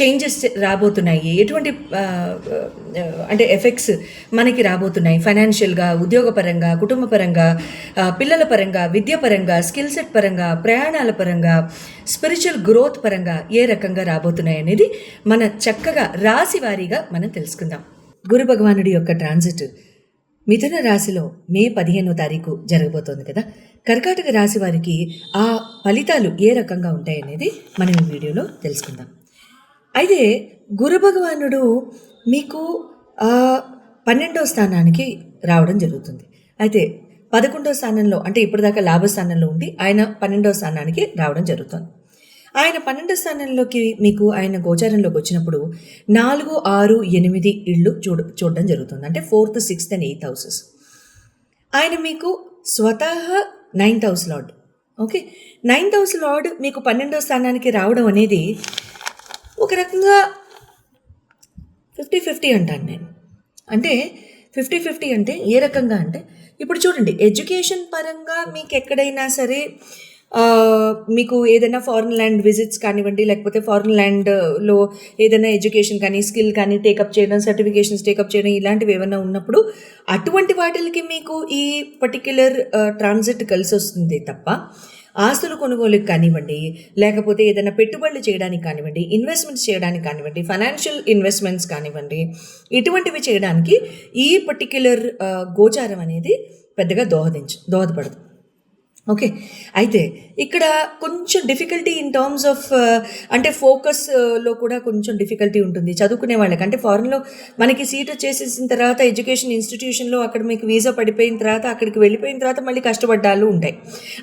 Changes రాబోతున్నాయి. ఎటువంటి అంటే ఎఫెక్ట్స్ మనకి రాబోతున్నాయి. ఫైనాన్షియల్గా ఉద్యోగపరంగా కుటుంబపరంగా పరంగా పిల్లల పరంగా విద్య పరంగా స్కిల్ సెట్ పరంగా ప్రయాణాల పరంగా స్పిరిచువల్ గ్రోత్ పరంగా ఏ రకంగా రాబోతున్నాయి అనేది మన చక్కగా రాశి వారీగా మనం తెలుసుకుందాం. గురు భగవానుడి యొక్క ట్రాన్సిట్ మిథున రాశిలో మే పదిహేనో తారీఖు జరగబోతోంది కదా. కర్కాటక రాశి వారికి ఆ ఫలితాలు ఏ రకంగా ఉంటాయనేది మనం ఈ వీడియోలో తెలుసుకుందాం. అయితే గురుభగవానుడు మీకు పన్నెండో స్థానానికి రావడం జరుగుతుంది. అయితే పదకొండో స్థానంలో అంటే ఇప్పటిదాకా లాభస్థానంలో ఉండి ఆయన పన్నెండో స్థానానికి రావడం జరుగుతుంది. ఆయన పన్నెండో స్థానంలోకి మీకు ఆయన గోచారంలోకి వచ్చినప్పుడు నాలుగు ఆరు ఎనిమిది ఇళ్ళు చూడ చూడడం జరుగుతుంది. అంటే fourth sixth and eighth houses. ఆయన మీకు స్వతహా ninth house lord. Okay? Ninth house lord మీకు పన్నెండో స్థానానికి రావడం అనేది ఒక రకంగా ఫిఫ్టీ ఫిఫ్టీ అంటాను నేను. అంటే ఫిఫ్టీ ఫిఫ్టీ అంటే ఏ రకంగా అంటే ఇప్పుడు చూడండి ఎడ్యుకేషన్ పరంగా మీకు ఎక్కడైనా సరే మీకు ఏదైనా ఫారిన్ ల్యాండ్ విజిట్స్ కానివ్వండి లేకపోతే ఫారిన్ ల్యాండ్లో ఏదైనా ఎడ్యుకేషన్ కానీ స్కిల్ కానీ టేకప్ చేయడం సర్టిఫికేషన్స్ టేకప్ చేయడం ఇలాంటివి ఏమైనా ఉన్నప్పుడు అటువంటి వాటికి మీకు ఈ పర్టిక్యులర్ ట్రాన్సిట్ కలిసి వస్తుంది తప్ప ఆస్తులు కొనుగోలుకి కానివ్వండి లేకపోతే ఏదైనా పెట్టుబడులు చేయడానికి కానివ్వండి ఇన్వెస్ట్మెంట్స్ చేయడానికి కానివ్వండి ఫైనాన్షియల్ ఇన్వెస్ట్మెంట్స్ కానివ్వండి ఇటువంటివి చేయడానికి ఈ పర్టిక్యులర్ uh, గోచారం అనేది పెద్దగా దోహదించు దోహదపడదు. ఓకే అయితే ఇక్కడ కొంచెం డిఫికల్టీ ఇన్ టర్మ్స్ ఆఫ్ అంటే ఫోకస్లో uh, కూడా కొంచెం డిఫికల్టీ ఉంటుంది. చదువుకునే వాళ్ళకి. అంటే ఫారెన్లో మనకి సీట్ వచ్చేసేసిన తర్వాత ఎడ్యుకేషన్ ఇన్స్టిట్యూషన్లో అక్కడ మీకు వీసా పడిపోయిన తర్వాత అక్కడికి వెళ్ళిపోయిన తర్వాత మళ్ళీ కష్టపడ్డాలు ఉంటాయి.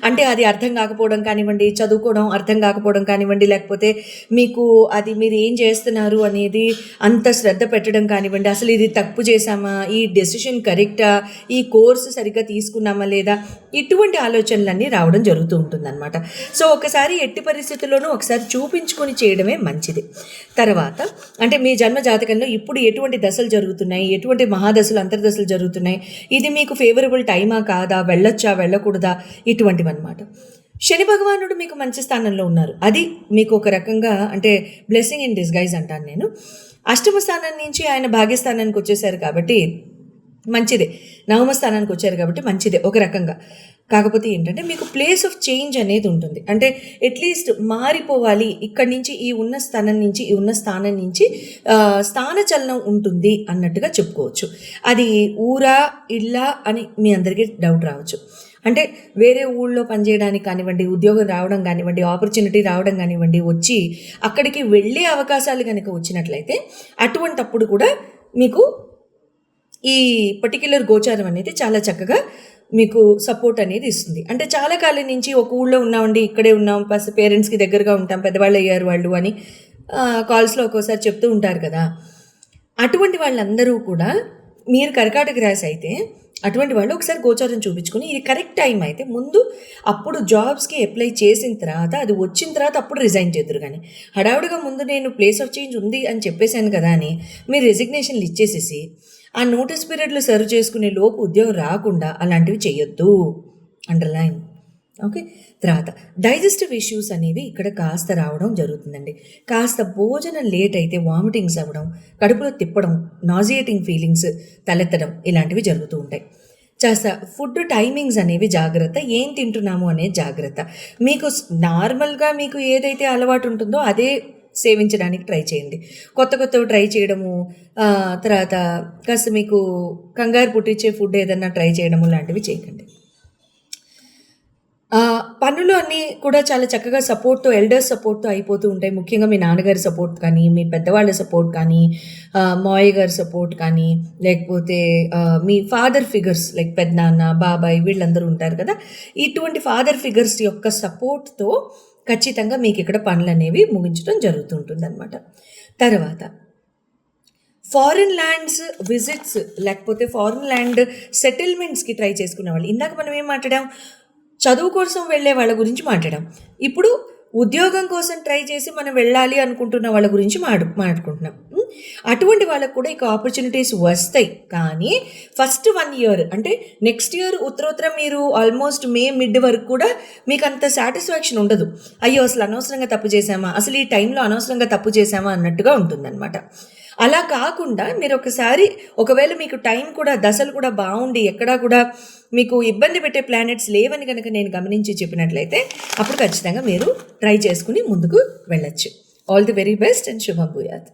అంటే అది అర్థం కాకపోవడం కానివ్వండి చదువుకోవడం అర్థం కాకపోవడం కానివ్వండి లేకపోతే మీకు అది మీరు ఏం చేస్తున్నారు అనేది అంత శ్రద్ధ పెట్టడం కానివ్వండి అసలు ఇది తప్పు చేశామా ఈ డెసిషన్ కరెక్టా ఈ కోర్సు సరిగ్గా తీసుకున్నామా లేదా ఇటువంటి ఆలోచనలన్నీ రావడం జరుగుతూ ఉంటుందన్నమాట. సో ఒకసారి ఎట్టి పరిస్థితుల్లోనూ ఒకసారి చూపించుకొని చేయడమే మంచిది. తర్వాత అంటే మీ జన్మ జాతకంలో ఇప్పుడు ఎటువంటి దశలు జరుగుతున్నాయి? ఎటువంటి మహాదశలు అంతర్దశలు జరుగుతున్నాయి? ఇది మీకు ఫేవరబుల్ టైమా కాదా? వెళ్ళొచ్చా? వెళ్ళకూడదా? ఇటువంటివి అనమాట శని భగవానుడు మీకు మంచి స్థానంలో ఉన్నారు. అది మీకు ఒక రకంగా అంటే బ్లెస్సింగ్ ఇన్ డిస్గైజ్ అంటాను నేను. అష్టమ స్థానం నుంచి ఆయన భాగ్యస్థానానికి వచ్చేసారు కాబట్టి మంచిదే. నవమ స్థానానికి వచ్చారు కాబట్టి మంచిదే ఒక రకంగా. కాకపోతే ఏంటంటే మీకు ప్లేస్ ఆఫ్ చేంజ్ అనేది ఉంటుంది. అంటే అట్లీస్ట్ మారిపోవాలి. ఇక్కడి నుంచి ఈ ఉన్న స్థానం నుంచి ఈ ఉన్న స్థానం నుంచి స్థాన చలనం ఉంటుంది అన్నట్టుగా చెప్పుకోవచ్చు. అది ఊరా ఇల్లా అని మీ అందరికీ డౌట్ రావచ్చు. అంటే వేరే ఊళ్ళో పనిచేయడానికి కానివ్వండి ఉద్యోగం రావడం కానివ్వండి ఆపర్చునిటీ రావడం కానివ్వండి వచ్చి అక్కడికి వెళ్ళే అవకాశాలు కనుక వచ్చినట్లయితే అటువంటప్పుడు కూడా మీకు ఈ పర్టిక్యులర్ గోచారం అనేది చాలా చక్కగా మీకు సపోర్ట్ అనేది ఇస్తుంది. అంటే చాలా కాలం నుంచి ఒక ఊళ్ళో ఉన్నామండి ఇక్కడే ఉన్నాం ప్లస్ పేరెంట్స్కి దగ్గరగా ఉంటాం పెద్దవాళ్ళు అయ్యారు వాళ్ళు అని కాల్స్లో ఒక్కోసారి చెప్తూ ఉంటారు కదా. అటువంటి వాళ్ళందరూ కూడా మీరు కర్కాటక రాశి అయితే అటువంటి వాళ్ళు ఒకసారి గోచారం చూపించుకుని ఇది కరెక్ట్ టైం అయితే ముందు అప్పుడు జాబ్స్కి అప్లై చేసిన తర్వాత అది వచ్చిన తర్వాత అప్పుడు రిజైన్ చేద్దరు కానీ హడావుడిగా ముందు నేను ప్లేస్ ఆఫ్ చేంజ్ ఉంది అని చెప్పేశాను కదా అని మీరు రెసిగ్నేషన్లు ఇచ్చేసేసి ఆ నోటీస్ పీరియడ్లు సర్వ్ చేసుకునే లోపు ఉద్యోగం రాకుండా అలాంటివి చేయొద్దు. అండర్లైన్. ఓకే? తర్వాత డైజెస్టివ్ ఇష్యూస్ అనేవి ఇక్కడ కాస్త రావడం జరుగుతుందండి. కాస్త భోజనం లేట్ అయితే వామిటింగ్స్ అవ్వడం కడుపులో తిప్పడం నాజియేటింగ్ ఫీలింగ్స్ తలెత్తడం ఇలాంటివి జరుగుతూ ఉంటాయి. కాస్త ఫుడ్ టైమింగ్స్ అనేవి జాగ్రత్త ఏం తింటున్నాము అనేది జాగ్రత్త. మీకు నార్మల్గా మీకు ఏదైతే అలవాటు ఉంటుందో అదే సేవించడానికి ట్రై చేయండి. కొత్త కొత్తవి ట్రై చేయడము తర్వాత కాస్త మీకు కంగారు పుట్టించే ఫుడ్ ఏదన్నా ట్రై చేయడము లాంటివి చేయకండి. పనులు అన్నీ కూడా చాలా చక్కగా సపోర్ట్తో ఎల్డర్స్ సపోర్ట్తో అయిపోతూ ఉంటాయి. ముఖ్యంగా మీ నాన్నగారి సపోర్ట్ కానీ మీ పెద్దవాళ్ళ సపోర్ట్ కానీ మాయ గారి సపోర్ట్ కానీ లేకపోతే మీ ఫాదర్ ఫిగర్స్ లైక్ పెద్దనాన్న బాబాయ్ వీళ్ళందరూ ఉంటారు కదా. ఇటువంటి ఫాదర్ ఫిగర్స్ యొక్క సపోర్ట్తో ఖచ్చితంగా మీకు ఇక్కడ పనులు అనేవి ముగించడం జరుగుతుంటుంది అనమాట తర్వాత ఫారిన్ ల్యాండ్స్ విజిట్స్ లేకపోతే ఫారిన్ ల్యాండ్ సెటిల్మెంట్స్కి ట్రై చేసుకునే వాళ్ళు. ఇందాక మనం ఏం మాట్లాడాం? చదువు కోసం వెళ్ళే వాళ్ళ గురించి మాట్లాడాం. ఇప్పుడు ఉద్యోగం కోసం ట్రై చేసి మనం వెళ్ళాలి అనుకుంటున్న వాళ్ళ గురించి మాడు మాట్లాడుకుంటున్నాం. అటువంటి వాళ్ళకు కూడా ఇక ఆపర్చునిటీస్ వస్తాయి. కానీ ఫస్ట్ వన్ ఇయర్ అంటే నెక్స్ట్ ఇయర్ ఉత్తరోత్తరం మీరు ఆల్మోస్ట్ మే మిడ్ వరకు కూడా మీకు అంత సాటిస్ఫాక్షన్ ఉండదు. అయ్యో అసలు అనవసరంగా తప్పు చేశామా? అసలు ఈ టైంలో అనవసరంగా తప్పు చేశామా? అన్నట్టుగా ఉంటుందన్నమాట. అలా కాకుండా మీరు ఒకసారి ఒకవేళ మీకు టైం కూడా దశలు కూడా బాగుండి ఎక్కడా కూడా మీకు ఇబ్బంది పెట్టే ప్లానెట్స్ లేవని కనుక నేను గమనించి చెప్పినట్లయితే అప్పుడు ఖచ్చితంగా మీరు ట్రై చేసుకుని ముందుకు వెళ్ళచ్చు. All the very best and శుభం భూయాత్.